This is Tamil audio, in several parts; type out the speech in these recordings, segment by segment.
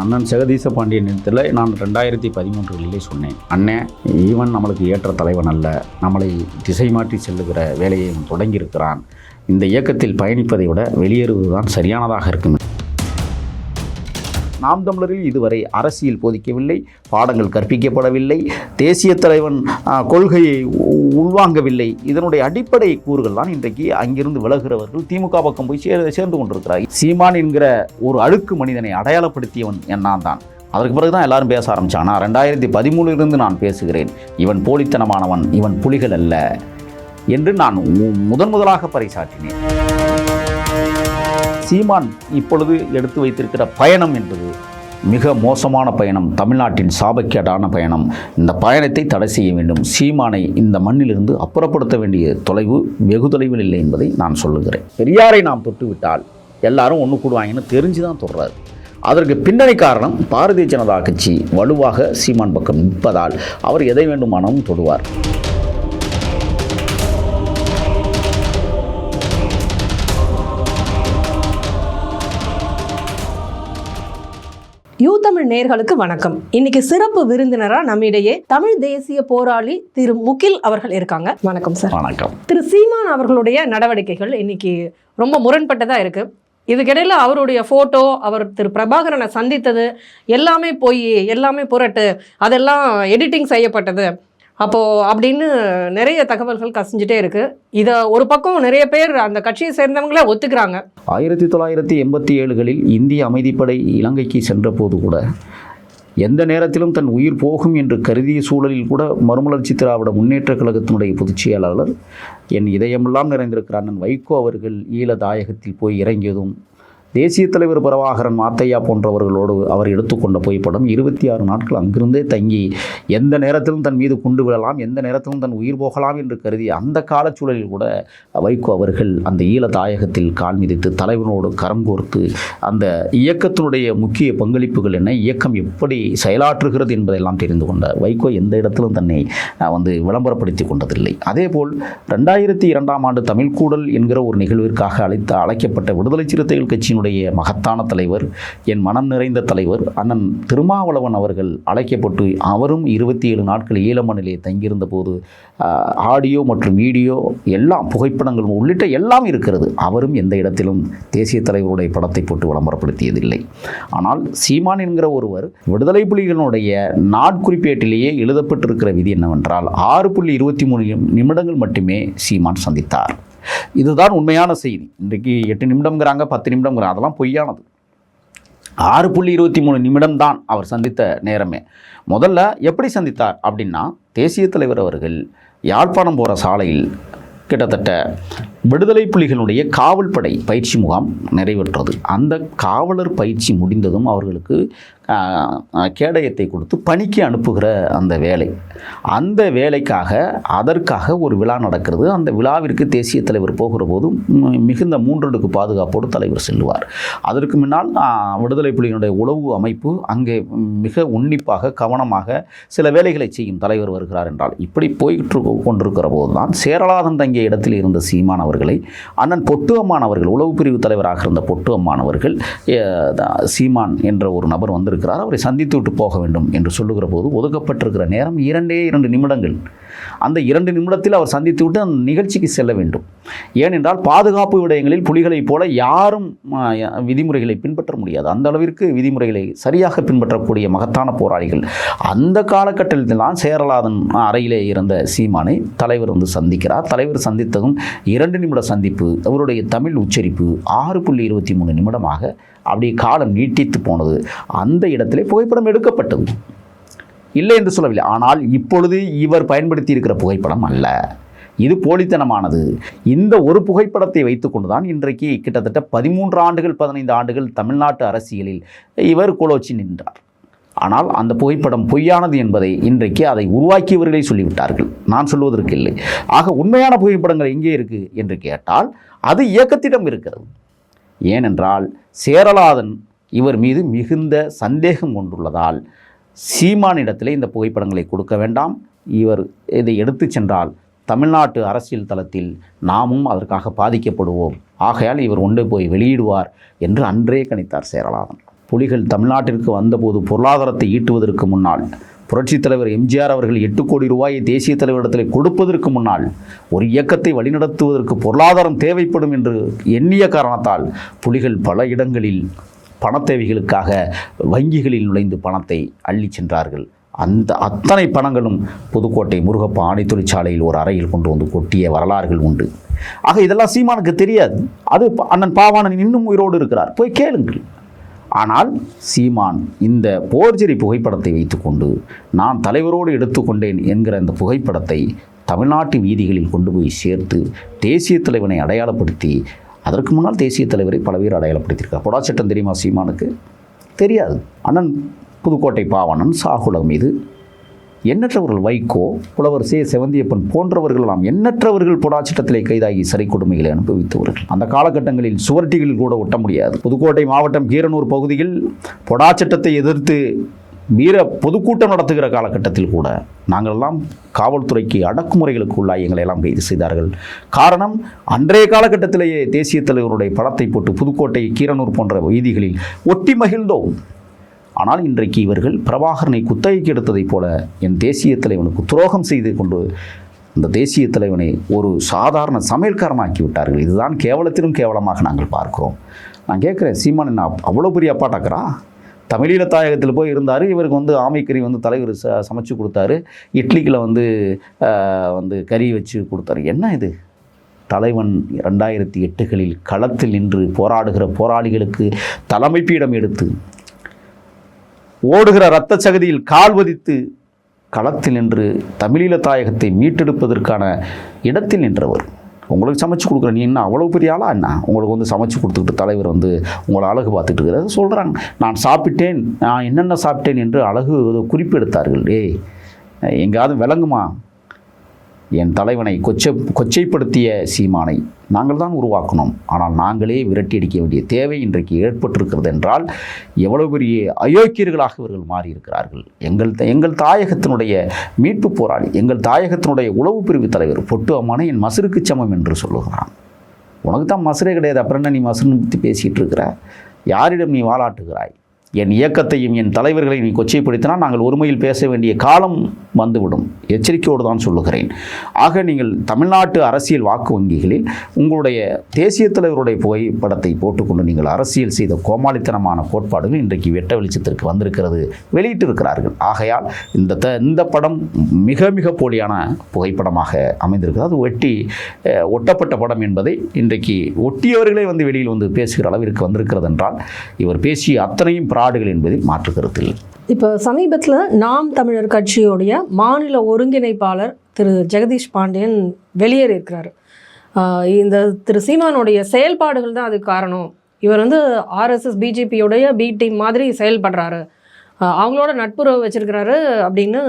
அண்ணன் ஜெகதீச பாண்டியன் இடத்துல நான் ரெண்டாயிரத்தி பதிமூன்றுகளிலே சொன்னேன் அண்ணன் ஈவன் நம்மளுக்கு ஏற்ற தலைவன் அல்ல. நம்மளை திசை மாற்றி செல்லுகிற வேலையை தொடங்கியிருக்கிறான். இந்த இயக்கத்தில் பயணிப்பதை விட வெளியேறுவதுதான் சரியானதாக இருக்கும். நாம் தமிழரில் இதுவரை அரசியல் போதிக்கவில்லை பாடங்கள் கற்பிக்கப்படவில்லை தேசிய தலைவன் கொள்கையை உ- உள்வாங்கவில்லை. இதனுடைய அடிப்படை கூறுகள் தான் இன்றைக்கு அங்கிருந்து விலகிறவர்கள் திமுக பக்கம் போய் சேர் சேர்ந்து கொண்டிருக்கிறார் சீமான் என்கிற ஒரு அழுக்கு மனிதனை அடையாளப்படுத்தியவன் நான் தான். அதற்கு பிறகு தான் எல்லாரும் பேச ஆரம்பிச்சான் நான் ரெண்டாயிரத்தி பதிமூணிலிருந்து நான் பேசுகிறேன். இவன் போலித்தனமானவன் இவன் புலிகள் அல்ல என்று நான் முதன் முதலாக பறைசாற்றினேன். சீமான் இப்பொழுது எடுத்து வைத்திருக்கிற பயணம் என்பது மிக மோசமான பயணம் தமிழ்நாட்டின் சாபக்கேடான பயணம். இந்த பயணத்தை தடை செய்ய வேண்டும். சீமானை இந்த மண்ணிலிருந்து அப்புறப்படுத்த வேண்டிய தொலைவு வெகு தொலைவில் இல்லை என்பதை நான் சொல்லுகிறேன். பெரியாரை நாம் தொட்டுவிட்டால் எல்லாரும் ஒன்று கூடுவாங்கன்னு தெரிஞ்சு தான் தொடுறாரு. அதற்கு பின்னணி காரணம் பாரதிய ஜனதா கட்சி வலுவாக சீமான் பக்கம் நிற்பதால் அவர் எதை வேண்டுமானாலும் தொடுவார். யூ தமிழ் நேயர்களுக்கு வணக்கம். இன்னைக்கு சிறப்பு விருந்தினரா நம்மிடையே தமிழ் தேசிய போராளி திரு முகில் அவர்கள் இருக்காங்க. வணக்கம் சார் வணக்கம். திரு சீமான் அவர்களுடைய நடவடிக்கைகள் இன்னைக்கு ரொம்ப முரண்பட்டதா இருக்கு. இதுக்கிடையில அவருடைய போட்டோ அவர் திரு பிரபாகரனை சந்தித்தது எல்லாமே போய் எல்லாமே புரட்டு அதெல்லாம் எடிட்டிங் செய்யப்பட்டது. அப்போது அப்படின்னு நிறைய தகவல்கள் கசிஞ்சிட்டே இருக்கு. இதை ஒரு பக்கம் நிறைய பேர் அந்த கட்சியை சேர்ந்தவங்களே ஒத்துக்கிறாங்க. ஆயிரத்தி தொள்ளாயிரத்தி எண்பத்தி ஏழுகளில் இந்திய அமைதிப்படை இலங்கைக்கு சென்றபோது கூட எந்த நேரத்திலும் தன் உயிர் போகும் என்று கருதிய சூழலில் கூட மறுமலர்ச்சி திராவிட முன்னேற்றக் கழகத்தினுடைய பொதுச் செயலாளர் என் இதயமெல்லாம் நிறைந்திருக்கிற அண்ணன் வைகோ அவர்கள் ஈழ தாயகத்தில் போய் இறங்கியதும் தேசிய தலைவர் பிரபாகரன் மாத்தையா போன்றவர்களோடு அவர் எடுத்துக்கொண்ட புகைப்படம் இருபத்தி ஆறு நாட்கள் அங்கிருந்தே தங்கி எந்த நேரத்திலும் தன் மீது குண்டு விழலாம் எந்த நேரத்திலும் தன் உயிர் போகலாம் என்று கருதி அந்த காலச்சூழலில் கூட வைகோ அவர்கள் அந்த ஈழ தாயகத்தில் கால் மிதித்து தலைவனோடு கரம் கோர்த்து அந்த இயக்கத்தினுடைய முக்கிய பங்களிப்புகள் என்ன இயக்கம் எப்படி செயலாற்றுகிறது என்பதெல்லாம் தெரிந்து கொண்ட வைகோ எந்த இடத்திலும் தன்னை வந்து விளம்பரப்படுத்தி கொண்டதில்லை. அதேபோல் ரெண்டாயிரத்தி இரண்டாம் ஆண்டு தமிழ்கூடல் என்கிற ஒரு நிகழ்விற்காக அழைத்த அழைக்கப்பட்ட விடுதலை சிறுத்தைகள் கட்சியினுடைய மகத்தான தலைவர் என் மனம் நிறைந்த தலைவர் அண்ணன் திருமாவளவன் அவர்கள் அழைக்கப்பட்டு அவரும் இருபத்தி ஏழு நாட்கள் ஈழமணிலே தங்கியிருந்த போது ஆடியோ மற்றும் வீடியோ எல்லாம் புகைப்படங்கள் உள்ளிட்ட எல்லாம் இருக்கிறது. அவரும் எந்த இடத்திலும் தேசிய தலைவருடைய படத்தை போட்டு விளம்பரப்படுத்தியதில்லை. ஆனால் சீமான் என்கிற ஒருவர் விடுதலை புலிகளுடைய நாட்குறிப்பேட்டிலேயே எழுதப்பட்டிருக்கிற விதி என்னவென்றால் ஆறு புள்ளி இருபத்தி மூணு நிமிடங்கள் மட்டுமே சீமான் சந்தித்தார். இதுதான் உண்மையான செய்தி. இன்றைக்கு எட்டு நிமிடம்ங்கிறாங்க பத்து நிமிடம்ங்கிறாங்க அதெல்லாம் பொய்யானது. ஆறு புள்ளி இருபத்தி மூணு நிமிடம் தான் அவர் சந்தித்த நேரமே. முதல்ல எப்படி சந்தித்தார் அப்படின்னா தேசிய தலைவர் அவர்கள் யாழ்ப்பாணம் போகிற சாலையில் கிட்டத்தட்ட விடுதலை புலிகளுடைய காவல் படை பயிற்சி முகாம் நிறைவேற்றது. அந்த காவலர் பயிற்சி முடிந்ததும் அவர்களுக்கு கேடயத்தை கொடுத்து பணிக்கு அனுப்புகிற அந்த வேலை. அந்த வேலைக்காக அதற்காக ஒரு விழா நடக்கிறது. அந்த விழாவிற்கு தேசிய தலைவர் போகிற போது மிகுந்த மூன்றடுக்கு பாதுகாப்போடு தலைவர் செல்லுவார். அதற்கு முன்னால் விடுதலை புலிகளுடைய உளவு அமைப்பு அங்கே மிக உன்னிப்பாக கவனமாக சில வேலைகளை செய்யும் தலைவர் வருகிறார் என்றால் இப்படி போயிட்டு கொண்டிருக்கிற போதுதான் சேரலாதன் தங்கிய இடத்தில் இருந்த சீமான் அவர்களை அண்ணன் பொட்டு அம்மான் அவர்கள் உளவு பிரிவு தலைவராக இருந்த பொட்டு அம்மான் அவர்கள் சீமான் என்ற ஒரு நபர் வந்திருக்கிறார் இருக்கிறார் அவரை சந்தித்து விட்டு போக வேண்டும் என்று சொல்லுகிற போது ஒதுக்கப்பட்டிருக்கிற நேரம் இரண்டே இரண்டு நிமிடங்கள். அந்த இரண்டு நிமிடத்தில் அவர் சந்தித்து விட்டு அந்த நிகழ்ச்சிக்கு செல்ல வேண்டும். ஏனென்றால் பாதுகாப்பு விடயங்களில் புலிகளைப் போல யாரும் விதிமுறைகளை பின்பற்ற முடியாது. அந்த அளவிற்கு விதிமுறைகளை சரியாக பின்பற்றக்கூடிய மகத்தான போராளிகள். அந்த காலகட்டத்தில் தான் சேரலாதன் அறையிலே இருந்த சீமானை தலைவர் வந்து சந்திக்கிறார். தலைவர் சந்தித்ததும் இரண்டு நிமிட சந்திப்பு அவருடைய தமிழ் உச்சரிப்பு ஆறு புள்ளி இருபத்தி மூணு நிமிடமாக அப்படி காலம் நீட்டித்து போனது. அந்த இடத்திலே புகைப்படம் எடுக்கப்பட்டது. இல்லை என்று சொல்லவில்லை. ஆனால் இப்பொழுது இவர் பயன்படுத்தி இருக்கிற புகைப்படம் அல்ல. இது போலித்தனமானது. இந்த ஒரு புகைப்படத்தை வைத்துக்கொண்டு தான் இன்றைக்கு கிட்டத்தட்ட பதிமூன்று ஆண்டுகள் பதினைந்து ஆண்டுகள் தமிழ்நாட்டு அரசியலில் இவர் கோலோச்சி நின்றார். ஆனால் அந்த புகைப்படம் பொய்யானது என்பதை இன்றைக்கு அதை உருவாக்கியவர்களே சொல்லிவிட்டார்கள். நான் சொல்வதற்கு இல்லை. ஆக உண்மையான புகைப்படங்கள் எங்கே இருக்குது என்று கேட்டால் அது இயக்கத்திடம் இருக்கிறது. ஏனென்றால் சேரலாதன் இவர் மீது மிகுந்த சந்தேகம் கொண்டுள்ளதால் சீமானிடத்திலே இந்த புகைப்படங்களை கொடுக்க வேண்டாம். இவர் இதை எடுத்துச் சென்றால் தமிழ்நாட்டு அரசியல் தளத்தில் நாமும் அதற்காக பாதிக்கப்படுவோம். ஆகையால் இவர் ஒன்று போய் வெளியிடுவார் என்று அன்றே கணித்தார் சேரலாதன். புலிகள் தமிழ்நாட்டிற்கு வந்தபோது பொருளாதாரத்தை ஈட்டுவதற்கு முன்னால் புரட்சித் தலைவர் எம்ஜிஆர் அவர்கள் எட்டு கோடி ரூபாயை தேசிய தலைவரிடத்தில் கொடுப்பதற்கு முன்னால் ஒரு இயக்கத்தை வழிநடத்துவதற்கு பொருளாதாரம் தேவைப்படும் என்று எண்ணிய காரணத்தால் புலிகள் பல இடங்களில் பணத்தேவைகளுக்காக வங்கிகளில் நுழைந்து பணத்தை அள்ளிச் சென்றார்கள். அந்த அத்தனை பணங்களும் புதுக்கோட்டை முருகப்பா ஆணை தொழிற்சாலையில் ஒரு அறையில் கொண்டு வந்து கொட்டிய வரலாறுகள் உண்டு. ஆக இதெல்லாம் சீமானுக்கு தெரியாது. அது அண்ணன் பாவாணன் இன்னும் உயிரோடு இருக்கிறார். போய் கேளுங்கள். ஆனால் சீமான் இந்த போர்ஜரி புகைப்படத்தை வைத்துக்கொண்டு நான் தலைவரோடு எடுத்துக்கொண்டேன் என்கிற அந்த புகைப்படத்தை தமிழ்நாட்டு வீதிகளில் கொண்டு போய் சேர்த்து தேசிய தலைவனை அடையாளப்படுத்தி அதற்கு முன்னால் தேசிய தலைவரை பல பேர் அடையாளப்படுத்தியிருக்கார். பொடா தெரியுமா சீமானுக்கு? தெரியாது. அண்ணன் புதுக்கோட்டை பாவனன் சாகுலம் மீது எண்ணற்றவர்கள் வைகோ புலவர் சே. செவந்தியப்பன் போன்றவர்களெல்லாம் எண்ணற்றவர்கள் பொடாச்சிட்டத்திலே கைதாகி சிறை கொடுமைகளை அனுபவித்தவர்கள். அந்த காலகட்டங்களில் சுவர்ட்டிகளில் கூட ஒட்ட முடியாது. புதுக்கோட்டை மாவட்டம் கீரனூர் பகுதியில் பொடாச்சட்டத்தை எதிர்த்து வீர பொதுக்கூட்டம் நடத்துகிற காலகட்டத்தில் கூட நாங்களெல்லாம் காவல்துறைக்கு அடக்குமுறைகளுக்கு உள்ளாய் எங்களை எல்லாம் கைது செய்தார்கள். காரணம் அன்றைய காலகட்டத்திலேயே தேசிய தலைவருடைய படத்தை போட்டு புதுக்கோட்டை கீரனூர் போன்ற வீதிகளில் ஒட்டி மகிழ்ந்தோம். ஆனால் இன்றைக்கு இவர்கள் பிரபாகரனை குத்தகைக்கு எடுத்ததைப் போல என் தேசிய தலைவனுக்கு துரோகம் செய்து கொண்டு இந்த தேசிய தலைவனை ஒரு சாதாரண சமையல்காரனாக்கி விட்டார்கள் இதுதான் கேவலத்திலும் கேவலமாக நாங்கள் பார்க்கிறோம். நான் கேட்குறேன் சீமான் என்ன அவ்வளோ பெரிய அப்பாட்டாக்கிறா தமிழீழ தாயகத்தில் போய் இருந்தார் இவருக்கு வந்து ஆமைக்கறி வந்து தலைவர் ச சமைச்சு கொடுத்தாரு இட்லிக்கில் வந்து வந்து கறி வச்சு கொடுத்தாரு. என்ன இது? தலைவன் ரெண்டாயிரத்தி எட்டுகளில் களத்தில் நின்று போராடுகிற போராளிகளுக்கு தலைமை பீடம் எடுத்து ஓடுகிற இரத்த சகதியில் கால் வதித்து களத்தில் நின்று தமிழீழ தாயகத்தை மீட்டெடுப்பதற்கான இடத்தில் நின்றவர். உங்களுக்கு சமைச்சு கொடுக்குற நீ என்ன அவ்வளோ பெரிய ஆளா என்ன? உங்களுக்கு வந்து சமைச்சு கொடுத்துக்கிட்டு தலைவர் வந்து உங்களை அழகு பார்த்துட்டு இருக்கிறத சொல்கிறாங்க நான் சாப்பிட்டேன். நான் என்னென்ன சாப்பிட்டேன் என்று அழகு குறிப்பெடுத்தார்கள் ஏய் எங்கேயாவது விளங்குமா? என் தலைவனை கொச்சை கொச்சைப்படுத்திய சீமானை நாங்கள் தான் உருவாக்கணும். ஆனால் நாங்களே விரட்டி அடிக்க வேண்டிய தேவை இன்றைக்கு ஏற்பட்டிருக்கிறது என்றால் எவ்வளவு பெரிய அயோக்கியர்களாக இவர்கள் மாறியிருக்கிறார்கள். எங்கள் த- எங்கள் தாயகத்தினுடைய மீட்பு போராளி எங்கள் தாயகத்தினுடைய உளவு பிரிவு தலைவர் பொட்டு அம்மானை என் மசருக்கு சமம் என்று சொல்லுகிறான். உனக்கு தான் மசுரே கிடையாது அப்புறம் என்ன நீ மசுரன் பற்றி பேசிகிட்டு இருக்கிற? யாரிடம் நீ வாலாட்டுகிறாய்? என் இயக்கத்தையும் என் தலைவர்களை நீ கொச்சைப்படுத்தினால் நாங்கள் ஒருமையில் பேச வேண்டிய காலம் வந்துவிடும். எச்சரிக்கையோடு தான் சொல்லுகிறேன். ஆக நீங்கள் தமிழ்நாட்டு அரசியல் வாக்கு வங்கிகளில் உங்களுடைய தேசிய தலைவருடைய புகைப்படத்தை போட்டுக்கொண்டு நீங்கள் அரசியல் செய்த கோமாளித்தனமான கோட்பாடுகள் இன்றைக்கு வெட்ட வெளிச்சத்திற்கு வந்திருக்கிறது வெளியிட்டிருக்கிறார்கள். ஆகையால் இந்த த இந்த படம் மிக மிக போலியான புகைப்படமாக அமைந்திருக்கிறது. அது ஒட்டி ஒட்டப்பட்ட படம் என்பதை இன்றைக்கு ஒட்டியவர்களே வந்து வெளியில் வந்து பேசுகிற அளவிற்கு வந்திருக்கிறது என்றால் இவர் பேசிய அத்தனையும் பிராடுகள் என்பதில் மாற்று இப்போ சமீபத்தில் நாம் தமிழர் கட்சியோடைய மாநில ஒருங்கிணைப்பாளர் திரு ஜெகதீஷ் பாண்டியன் வெளியேறி இருக்கிறாரு. ஆஹ் இந்த திரு சீமானுடைய செயல்பாடுகள் தான் அதுக்கு காரணம். இவர் வந்து ஆர்எஸ்எஸ் பிஜேபியோடைய பி டீம் மாதிரி செயல்படுறாரு. அவங்களோட நட்புறவு வச்சிருக்கிறாரு அப்படின்னு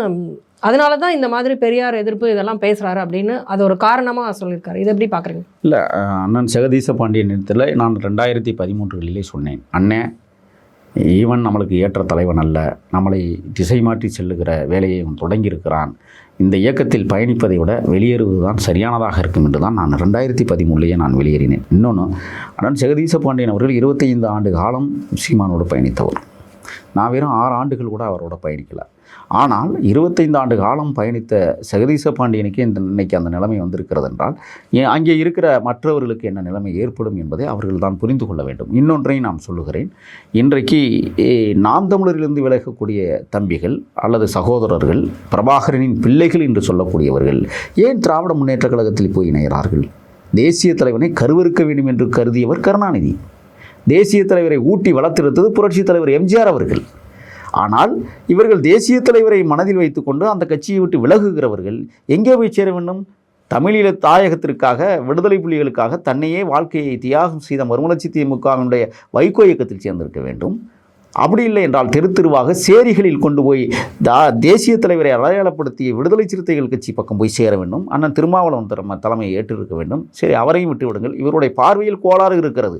அதனால தான் இந்த மாதிரி பெரியார் எதிர்ப்பு இதெல்லாம் பேசுறாரு அப்படின்னு அது ஒரு காரணமாக சொல்லியிருக்காரு. இதை எப்படி பார்க்குறீங்க இல்லை அண்ணன் ஜெகதீச பாண்டியன் இடத்துல நான் ரெண்டாயிரத்தி பதிமூன்றுகளிலே சொன்னேன். அண்ணன் ஈவன் நம்மளுக்கு ஏற்ற தலைவன் அல்ல. நம்மளை திசை மாற்றி செல்லுகிற வேலையை அவன் தொடங்கியிருக்கிறான். இந்த இயக்கத்தில் பயணிப்பதை விட வெளியேறுவது தான் சரியானதாக இருக்கும் என்று தான் நான் ரெண்டாயிரத்தி பதிமூணுலேயே நான் வெளியேறினேன். இன்னொன்று அண்ணன் ஜெகதீச பாண்டியன் அவர்கள் இருபத்தைந்து ஆண்டு காலம் சீமானோடு பயணித்தவர். நான் வெறும் ஆறு ஆண்டுகள் கூட அவரோட பயணிக்கலை. ஆனால் இருபத்தைந்து ஆண்டு காலம் பயணித்த ஜெகதீச பாண்டியனுக்கு இந்த இன்னைக்கு அந்த நிலைமை வந்திருக்கிறது என்றால் அங்கே இருக்கிற மற்றவர்களுக்கு என்ன நிலைமை ஏற்படும் என்பதை அவர்கள் தான் புரிந்து கொள்ள வேண்டும். இன்னொன்றையும் நான் சொல்லுகிறேன். இன்றைக்கு ஏ, நாம் தமிழரிலிருந்து விலகக்கூடிய தம்பிகள் அல்லது சகோதரர்கள் பிரபாகரனின் பிள்ளைகள் என்று சொல்லக்கூடியவர்கள் ஏன் திராவிட முன்னேற்றக் கழகத்தில் போய் இணைகிறார்கள்? தேசிய தலைவனை கருவறுக்க வேண்டும் என்று கருதியவர் கருணாநிதி. தேசிய தலைவரை ஊட்டி வளர்த்தெடுத்தது புரட்சித் தலைவர் எம்ஜிஆர் அவர்கள். ஆனால் இவர்கள் தேசிய தலைவரை மனதில் வைத்துக்கொண்டு அந்த கட்சியை விட்டு விலகுகிறவர்கள் எங்கே போய் சேர வேண்டும்? தமிழீழ தாயகத்திற்காக விடுதலை புலிகளுக்காக தன்னையே வாழ்க்கையை தியாகம் செய்த மறுமலர்ச்சி திமுகவினுடைய வைகோ இயக்கத்தில் சேர்ந்திருக்க வேண்டும். அப்படி இல்லை என்றால் தெரு தெருவாக சேரிகளில் கொண்டு போய் தா தேசிய தலைவரை அடையாளப்படுத்திய விடுதலை சிறுத்தைகள் கட்சி பக்கம் போய் சேர வேண்டும். அண்ணன் திருமாவளவன் தரம தலைமையை ஏற்றிருக்க வேண்டும். சரி அவரையும் விட்டு விடுங்கள். இவருடைய பார்வையில் கோளாறு இருக்கிறது.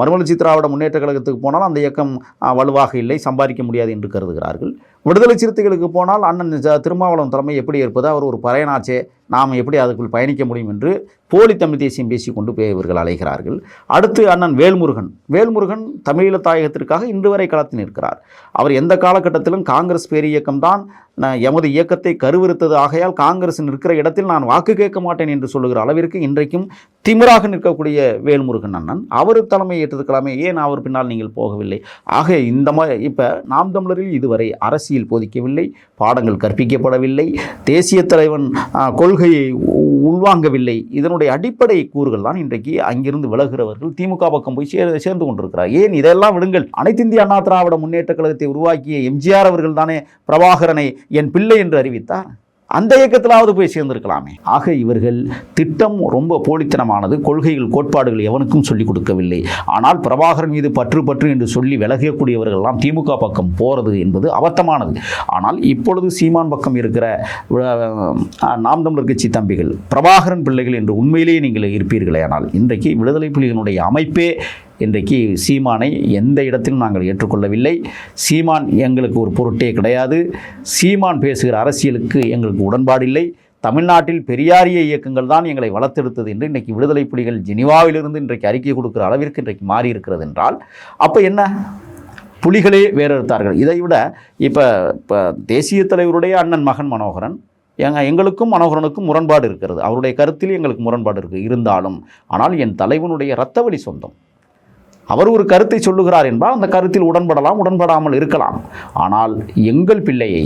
மறுமலர்ச்சி திராவிட முன்னேற்ற கழகத்துக்கு போனால் அந்த இயக்கம் வலுவாக இல்லை சம்பாதிக்க முடியாது என்று கருதுகிறார்கள். விடுதலை சிறுத்தைகளுக்கு போனால் அண்ணன் திருமாவளவன் தலைமை எப்படி இருப்பது? அவர் ஒரு பறையனாச்சே. நாம் எப்படி அதுக்குள் பயணிக்க முடியும் என்று போலி தமிழ் தேசியம் பேசி கொண்டு போய் இவர்கள் அலைகிறார்கள். அடுத்து அண்ணன் வேல்முருகன். வேல்முருகன் தமிழீழ தாயகத்திற்காக இன்று வரை களத்தில் நிற்கிறார். அவர் எந்த காலகட்டத்திலும் காங்கிரஸ் பேரியக்கம் தான் எமது இயக்கத்தை கருவிருத்தது ஆகையால் காங்கிரஸ் நிற்கிற இடத்தில் நான் வாக்கு கேட்க மாட்டேன் என்று சொல்லுகிற அளவிற்கு இன்றைக்கும் திமிராக நிற்கக்கூடிய வேல்முருகன் அண்ணன். அவர் தலைமை ஏற்றிருக்கலாமே. ஏன் அவர் பின்னால் நீங்கள் போகவில்லை? ஆக இந்த மாதிரி இப்போ நாம் தமிழரில் இதுவரை அரசு அரசியல் போதிக்கவில்லை பாடங்கள் கற்பிக்கப்படவில்லை தேசிய தலைவன் கொள்கையை உள்வாங்கவில்லை. இதனுடைய அடிப்படை கூறுகள் தான் இன்றைக்கு அங்கிருந்து விலகிறவர்கள் திமுக பக்கம் போய் சேர் சேர்ந்து கொண்டிருக்கிறார். ஏன் இதெல்லாம் விடுங்கள்? அனைத்து இந்திய அண்ணா திராவிட முன்னேற்ற கழகத்தை உருவாக்கிய எம்ஜிஆர் அவர்கள் தானே பிரபாகரனை என் பிள்ளை என்று அறிவித்தார்? அந்த இயக்கத்திலாவது போய் சேர்ந்திருக்கலாமே. ஆக இவர்கள் திட்டம் ரொம்ப போலித்தனமானது. கொள்கைகள் கோட்பாடுகள் எவனுக்கும் சொல்லிக் கொடுக்கவில்லை. ஆனால் பிரபாகரன் மீது பற்று பற்று என்று சொல்லி விலகக்கூடியவர்கள்லாம் திமுக பக்கம் போகிறது என்பது அபத்தமானது. ஆனால் இப்பொழுது சீமான் பக்கம் இருக்கிற நாம் தமிழர் கட்சி தம்பிகள் பிரபாகரன் பிள்ளைகள் என்று உண்மையிலேயே நீங்கள் இருப்பீர்களே ஆனால் இன்றைக்கு விடுதலை புலிகளுடைய அமைப்பே இன்றைக்கு சீமானை எந்த இடத்திலும் நாங்கள் ஏற்றுக்கொள்ளவில்லை. சீமான் எங்களுக்கு ஒரு பொருட்டே கிடையாது. சீமான் பேசுகிற அரசியலுக்கு எங்களுக்கு உடன்பாடில்லை. தமிழ்நாட்டில் பெரியாரிய இயக்கங்கள் தான் எங்களை வளர்த்தெடுத்தது என்று இன்றைக்கு விடுதலை புலிகள் ஜெனிவாவிலிருந்து இன்றைக்கு அறிக்கை கொடுக்கிற அளவிற்கு இன்றைக்கு மாறி இருக்கிறது என்றால் அப்போ என்ன? புலிகளே வேறெடுத்தார்கள் இதை விட இப்போ இப்போ தேசிய தலைவருடைய அண்ணன் மகன் மனோகரன் எங்க எங்களுக்கும் மனோகரனுக்கும் முரண்பாடு இருக்கிறது. அவருடைய கருத்தில் எங்களுக்கு முரண்பாடு இருக்குது இருந்தாலும். ஆனால் என் தலைவனுடைய இரத்தவழி சொந்தம். அவர் ஒரு கருத்தை சொல்லுகிறார் என்பால் அந்த கருத்தில் உடன்படலாம் உடன்படாமல் இருக்கலாம். ஆனால் எங்கள் பிள்ளையை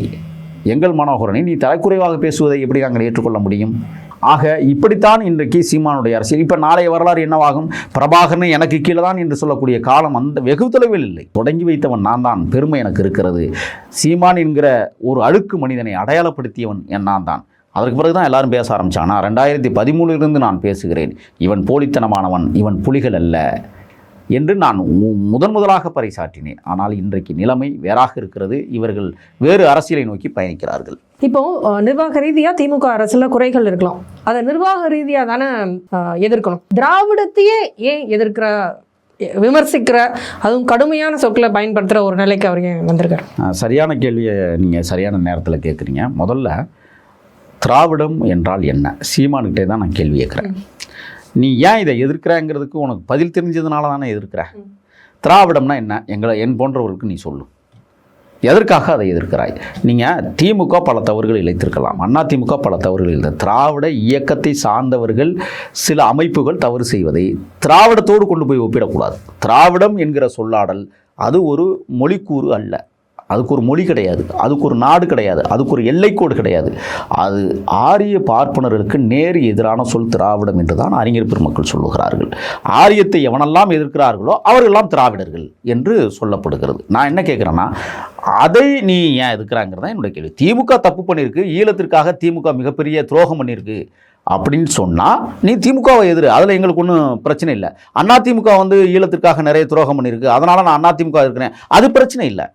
எங்கள் மனோகரனை நீ தலைக்குறைவாக பேசுவதை எப்படி நாங்கள் ஏற்றுக்கொள்ள முடியும்? ஆக இப்படித்தான் இன்றைக்கு சீமானுடைய அரசியல். இப்போ நாளைய வரலாறு என்னவாகும்? பிரபாகரனை எனக்கு கீழே தான் என்று சொல்லக்கூடிய காலம் அந்த வெகு தொலைவில் இல்லை. தொடங்கி வைத்தவன் நான் தான். பெருமை எனக்கு இருக்கிறது. சீமான் என்கிற ஒரு அழுக்கு மனிதனை அடையாளப்படுத்தியவன் என் நான் தான். அதற்கு பிறகு தான் எல்லாரும் பேச ஆரம்பித்தான் ஆனால் ரெண்டாயிரத்தி பதிமூணிலிருந்து நான் பேசுகிறேன். இவன் போலித்தனமானவன். இவன் புலிகள் அல்ல. என்று நான் முதன் முதலாக பறைசாற்றினேன். ஆனால் இன்றைக்கு நிலைமை வேறாக இருக்கிறது. இவர்கள் வேறு அரசியலை நோக்கி பயணிக்கிறார்கள். இப்போ நிர்வாக ரீதியா திமுக அரசுல குறைகள் இருக்கலாம். அதை நிர்வாக ரீதியா தானே எதிர்க்கணும். திராவிடத்தையே ஏன் எதிர்க்கிற விமர்சிக்கிற அதுவும் கடுமையான சொற்களை பயன்படுத்துற ஒரு நிலைக்கு அவர் ஏன் வந்திருக்காரு? சரியான கேள்வியை நீங்கள் சரியான நேரத்தில் கேட்குறீங்க முதல்ல திராவிடம் என்றால் என்ன? சீமானுக்கிட்டே தான் நான் கேள்வி கேட்குறேன் நீ ஏன் இதை எதிர்க்கிறேங்கிறதுக்கு உனக்கு பதில் தெரிஞ்சதுனால தானே எதிர்க்கிற திராவிடம்னா என்ன? எங்களை என் போன்றவர்களுக்கு நீ சொல்லு. எதற்காக அதை எதிர்க்கிறாய்? நீங்கள் திமுக பல தவறுகள் இழைத்திருக்கலாம். அண்ணா திமுக பல தவறுகள் இல்லை திராவிட இயக்கத்தை சார்ந்தவர்கள் சில அமைப்புகள் தவறு செய்வதை திராவிடத்தோடு கொண்டு போய் ஒப்பிடக்கூடாது. திராவிடம் என்கிற சொல்லாடல் அது ஒரு மொழிக்கூறு அல்ல. அதுக்கு ஒரு மொழி கிடையாது அதுக்கு ஒரு நாடு கிடையாது அதுக்கு ஒரு எல்லைக்கோடு கிடையாது. அது ஆரிய பார்ப்பனர்களுக்கு நேர் எதிரான சொல் திராவிடம் என்று தான் அறிஞர் பெருமக்கள் சொல்லுகிறார்கள். ஆரியத்தை எவனெல்லாம் எதிர்க்கிறார்களோ அவர்களெல்லாம் திராவிடர்கள் என்று சொல்லப்படுகிறது. நான் என்ன கேட்குறேன்னா அதை நீ ஏன் எதிர்க்கிறாங்கிறது தான் என்னுடைய கேள்வி. திமுக தப்பு பண்ணியிருக்கு ஈழத்திற்காக திமுக மிகப்பெரிய துரோகம் பண்ணியிருக்கு அப்படின்னு சொன்னால் நீ திமுகவை எதிர் அதில் எங்களுக்கு ஒன்றும் பிரச்சனை இல்லை. அண்ணா திமுக வந்து ஈழத்திற்காக நிறைய துரோகம் பண்ணியிருக்கு அதனால் நான் அண்ணா திமுக இருக்கிறேன் அது பிரச்சனை இல்லை.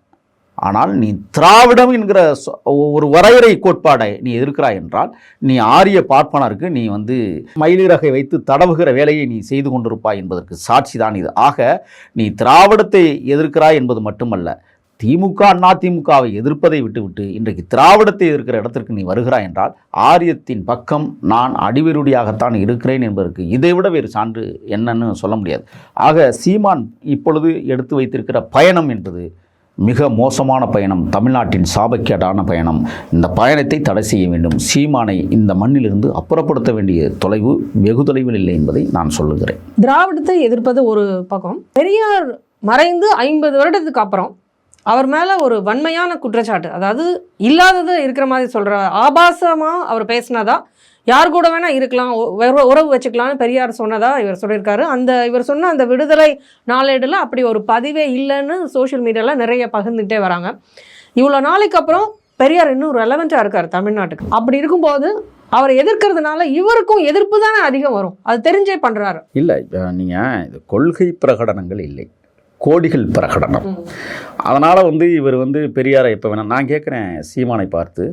ஆனால் நீ திராவிடம் என்கிற சொ- ஒரு வரையறை கோட்பாடை நீ எதிர்க்கிறாய் என்றால் நீ ஆரிய பார்ப்பனருக்கு நீ வந்து மயிலிறகை வைத்து தடவுகிற வேலையை நீ செய்து கொண்டிருப்பாய் என்பதற்கு சாட்சி தான் இது. ஆக நீ திராவிடத்தை எதிர்க்கிறாய் என்பது மட்டுமல்ல திமுக அண்ணா திமுகவை எதிர்ப்பதை விட்டுவிட்டு இன்றைக்கு திராவிடத்தை எதிர்க்கிற இடத்திற்கு நீ வருகிறாய் என்றால் ஆரியத்தின் பக்கம் நான் அடிவருடியாகத்தான் இருக்கிறேன் என்பதற்கு இதைவிட வேறு சான்று என்னன்னு சொல்ல முடியாது. ஆக சீமான் இப்பொழுது எடுத்து வைத்திருக்கிற பயணம் என்பது மிக மோசமான பயணம் தமிழ்நாட்டின் சாபக்கேடான பயணம். இந்த பயணத்தை தடை செய்ய வேண்டும். சீமானை இந்த மண்ணிலிருந்து அப்புறப்படுத்த வேண்டிய தொலைவு வெகு தொலைவில் இல்லை என்பதை நான் சொல்லுகிறேன். திராவிடத்தை எதிர்ப்பது ஒரு பக்கம். பெரியார் மறைந்து ஐம்பது வருடத்துக்கு அப்புறம் அவர் மேலே ஒரு வன்மையான குற்றச்சாட்டு. அதாவது இல்லாதது இருக்கிற மாதிரி சொல்ற ஆபாசமாக அவர் பேசினதா யார் கூட வேணால் இருக்கலாம் உறவு வச்சுக்கலாம்னு பெரியார் சொன்னதா இவர் சொல்லியிருக்காரு. அந்த இவர் சொன்ன அந்த விடுதலை நாளேடில் அப்படி ஒரு பதிவே இல்லைன்னு சோஷியல் மீடியாவில் நிறைய பகிர்ந்துகிட்டே வராங்க. இவ்வளோ நாளைக்கு அப்புறம் பெரியார் இன்னும் ரெலவெண்ட்டாக இருக்கார் தமிழ்நாட்டுக்கு. அப்படி இருக்கும்போது அவரை எதிர்க்கிறதுனால இவருக்கும் எதிர்ப்பு தானே அதிகம் வரும். அது தெரிஞ்சே பண்ணுறாரு இல்லை நீங்கள் இது கொள்கை பிரகடனங்கள் இல்லை. கோடிகள் பிரகடனம். அதனால் வந்து இவர் வந்து பெரியாரை எப்போ வேணாம். நான் கேட்குறேன் சீமானை பார்த்து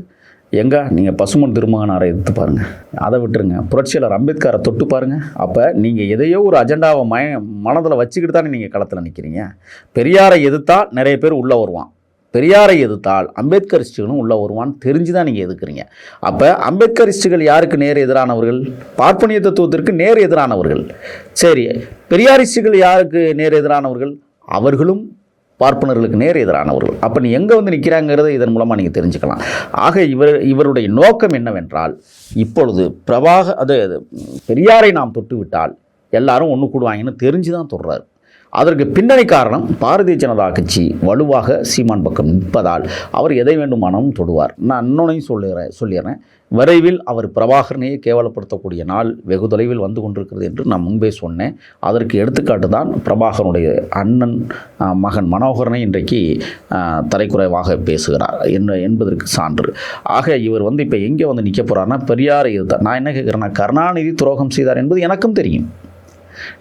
எங்க நீங்கள் பசுமன் திருமகனாரை எதிர்த்து பாருங்கள் அதை விட்டுருங்க. புரட்சியாளர் அம்பேத்கரை தொட்டு பாருங்கள் அப்போ நீங்கள் எதையோ ஒரு அஜெண்டாவை மய மனதில் வச்சுக்கிட்டு தானே நீங்கள் களத்தில் நிற்கிறீங்க பெரியாரை எதிர்த்தா நிறைய பேர் உள்ளே வருவான். பெரியாரை எதிர்த்தால் அம்பேத்கரிஸ்டுகளும் உள்ள வருவான் தெரிஞ்சு தான் நீங்கள் எதிர்க்கிறீங்க அப்போ அம்பேத்கரிஸ்டுகள் யாருக்கு நேர் எதிரானவர்கள்? பார்ப்பனிய தத்துவத்திற்கு நேர் எதிரானவர்கள். சரி பெரியாரிஸ்டுகள் யாருக்கு நேர் எதிரானவர்கள்? அவர்களும் பார்ப்பனர்களுக்கு நேர் எதிரானவர்கள். அப்போ நீ எங்கே வந்து நிற்கிறாங்கிறத இதன் மூலமாக நீங்கள் தெரிஞ்சுக்கலாம். ஆக இவர் இவருடைய நோக்கம் என்னவென்றால் இப்பொழுது பிரபாக அது பெரியாரை நாம் தொட்டுவிட்டால் எல்லாரும் ஒன்று கூடுவாங்கன்னு தெரிஞ்சு தான் தொடுறாரு. அதற்கு பின்னணி காரணம் பாரதிய ஜனதா கட்சி வலுவாக சீமான் பக்கம் நிற்பதால் அவர் எதை வேண்டுமானாலும் தொடுவார். நான் இன்னொன்னையும் சொல்லுறேன். சொல்லிடுறேன் விரைவில் அவர் பிரபாகரனையே கேவலப்படுத்தக்கூடிய நாள் வெகு தொலைவில் வந்து கொண்டிருக்கிறது என்று நான் முன்பே சொன்னேன். அதற்கு எடுத்துக்காட்டு தான் பிரபாகரனுடைய அண்ணன் மகன் மனோகரனை இன்றைக்கு தரைக்குறைவாக பேசுகிறார். என்ன என்பதற்கு சான்று. ஆக இவர் வந்து இப்போ எங்கே வந்து நிற்க போகிறார்னா பெரியாரை எதிர்த்தார். நான் என்ன கேட்குறேன்னா கருணாநிதி துரோகம் செய்தார் என்பது எனக்கும் தெரியும்.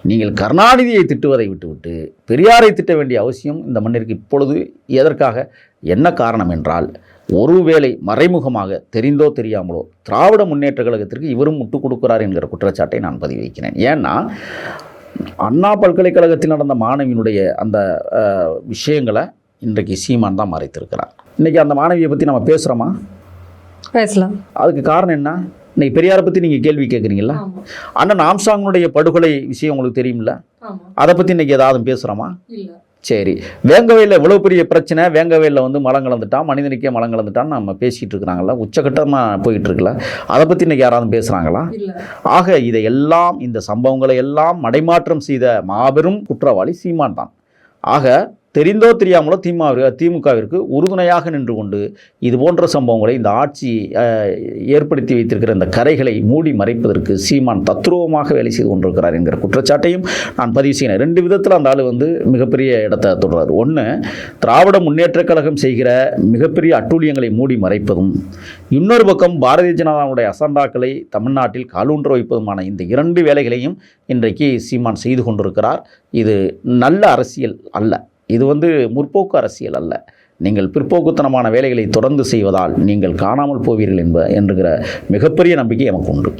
நீங்கள் கருணாநிதியை திட்டுவதை விட்டுவிட்டு பெரியாரை திட்ட வேண்டிய அவசியம் இந்த மண்ணிற்கு இப்பொழுது எதற்காக? என்ன காரணம் என்றால் ஒருவேளை மறைமுகமாக தெரிந்தோ தெரியாமலோ திராவிட முன்னேற்ற கழகத்திற்கு இவரும் முட்டுக் கொடுக்கிறார் என்கிற குற்றச்சாட்டை நான் பதிவு வைக்கிறேன் ஏன்னா அண்ணா பல்கலைக்கழகத்தில் நடந்த மாணவியினுடைய அந்த விஷயங்களை இன்றைக்கு சீமான் தான் மறைத்திருக்கிறார். இன்றைக்கி அந்த மாணவியை பற்றி நம்ம பேசுகிறோமா பேசலாம். அதுக்கு காரணம் என்ன? இன்னைக்கு பெரியாரை பற்றி நீங்கள் கேள்வி கேட்குறீங்களா அண்ணன் ஆம்சாங்கனுடைய படுகொலை விஷயம் உங்களுக்கு தெரியுமில்ல அதை பற்றி இன்னைக்கு ஏதாவது பேசுகிறோமா சரி. வேங்கவேலில் இவ்வளோ பெரிய பிரச்சனை வேங்கவேலில் வந்து மலம் கலந்துட்டான் மனிதனுக்கே மலம் கலந்துட்டான்னு நம்ம பேசிகிட்டு இருக்கிறாங்களா உச்சக்கட்டமாக போயிட்டு இருக்குல்ல அதை பற்றி இன்னைக்கு யாராவது பேசுகிறாங்களா ஆக இதையெல்லாம் இந்த சம்பவங்களை எல்லாம் மடைமாற்றம் செய்த மாபெரும் குற்றவாளி சீமான் தான். ஆக தெரிந்தோ தெரியாமலோ திமுக திமுகவிற்கு உறுதுணையாக நின்று கொண்டு இது போன்ற சம்பவங்களை இந்த ஆட்சி ஏற்படுத்தி வைத்திருக்கிற இந்த கரைகளை மூடி மறைப்பதற்கு சீமான் தத்ரூபமாக வேலை செய்து கொண்டிருக்கிறார் என்கிற குற்றச்சாட்டையும் நான் பதிவு செய்கிறேன். ரெண்டு விதத்தில் அந்த ஆள் வந்து மிகப்பெரிய இடத்தை தொடர்றார் ஒன்று திராவிட முன்னேற்றக் கழகம் செய்கிற மிகப்பெரிய அட்டூழியங்களை மூடி மறைப்பதும் இன்னொரு பக்கம் பாரதிய ஜனதாவுடைய அசண்டாக்களை தமிழ்நாட்டில் காலூன்ற வைப்பதுமான இந்த இரண்டு வேலைகளையும் இன்றைக்கு சீமான் செய்து கொண்டிருக்கிறார். இது நல்ல அரசியல் அல்ல. இது வந்து முற்போக்கு அரசியல் அல்ல. நீங்கள் பிற்போக்குத்தனமான வேலைகளை தொடர்ந்து செய்வதால் நீங்கள் காணாமல் போவீர்கள் என்ப என்கிற மிகப்பெரிய நம்பிக்கை எமக்கு உண்டு.